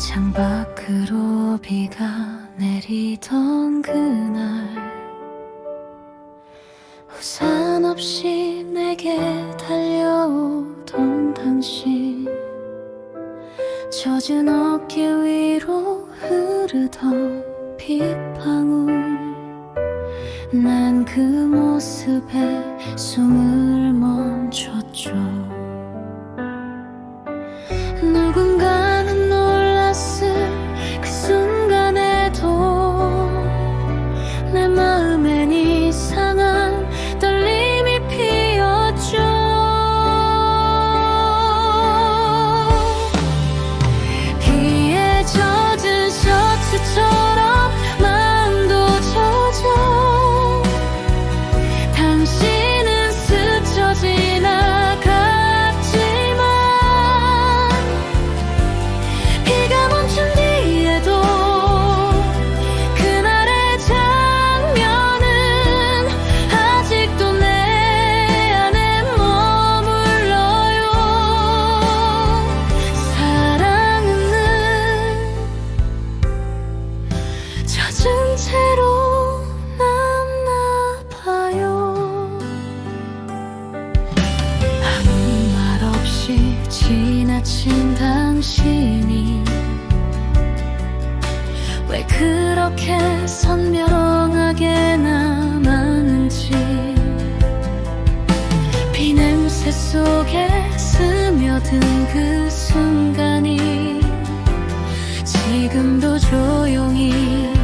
창밖으로 비가 내리던 그날 우산 없이 내게 달려오던 당신 젖은 어깨 위로 흐르던 빗방울. 난 그 모습에 숨을 멈췄죠 젖은 채로 남나 봐요. 아무 말 없이 지나친 당신이 왜 그렇게 선명하게 남았는지. 비 냄새 속에 스며든 그 순간이 지금도 조용히